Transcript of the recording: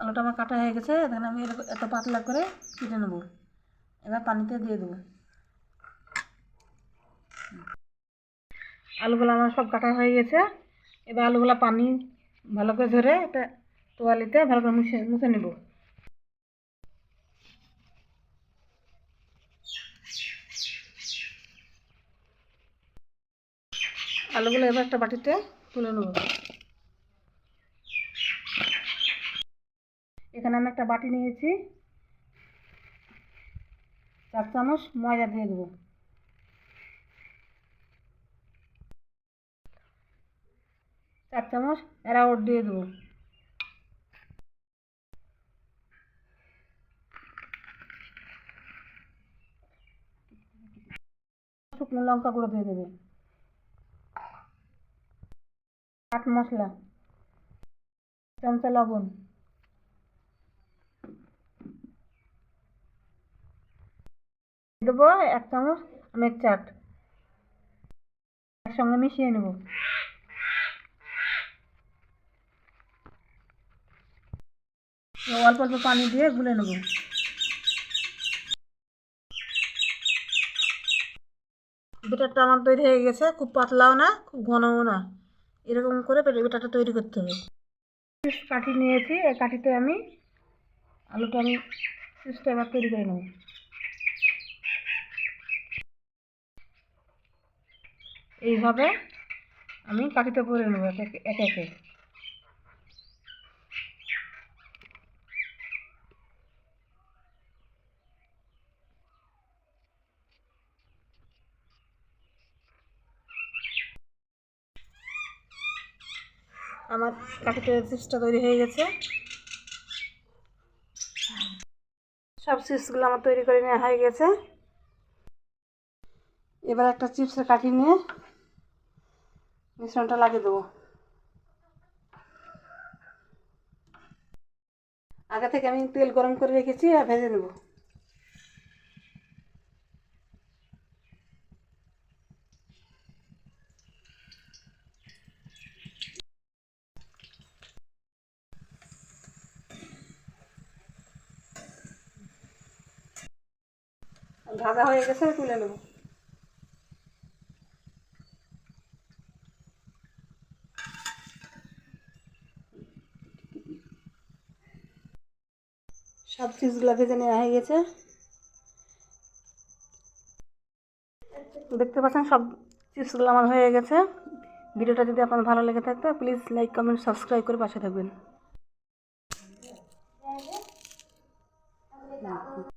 আলুটা আমার কাটা হয়ে গেছে, এখানে আমি এত পাতলা করে কেটে নেব। এবার পানিতে দিয়ে দেবো। আলুগুলো আমার সব কাটা হয়ে গেছে। এবার আলুগুলো পানি ভালো করে ধরে এটা তোয়ালিতে ভালো করে মুছে মুছে নেব। আলুগুলো এবার একটা বাটিতে তুলে নেব। এখানে আমি একটা বাটি নিয়েছি। চার চামচ ময়দা দিয়ে দেবো। চার চামচ অ্যারাউট দিয়ে দেবো। শুকনো লঙ্কা গুঁড়ো দিয়ে দেবে। চাট মশলা, চামচা লবণ। দেবো এক চামচ আমের চাট একসঙ্গে মিশিয়ে নেব। অল্প অল্প পানি দিয়ে গুলে নেব। বেটারটা আমার তৈরি হয়ে গেছে, খুব পাতলাও না, খুব ঘনও না। এরকম করে বেটারটা তৈরি করতে হবে। কাঠি নিয়েছি, এই কাঠিতে আমি আলুটা আমি পিসটা এবার তৈরি করে নেব। এইভাবে আমি কাঠিতে করে নেব এক এক- আমার কাঠিতে চিপসটা তৈরি হয়ে গেছে। সব চিপসগুলো আমার তৈরি করে নেওয়া হয়ে গেছে। এবার একটা চিপসের কাঠি নিয়ে মিশ্রণটা লাগিয়ে দেবো। আগে থেকে আমি তেল গরম করে রেখেছি আর ভেজে নেব। ভাজা হয়ে গেছে, তুলে নেব। সব চিজগুলো ভেজে নেওয়া হয়ে গেছে। দেখতে পাচ্ছেন, সব চিপসগুলো আমার হয়ে গেছে। ভিডিওটা যদি আপনার ভালো লেগে থাকতো প্লিজ লাইক কমেন্ট সাবস্ক্রাইব করে পাশে থাকবেন।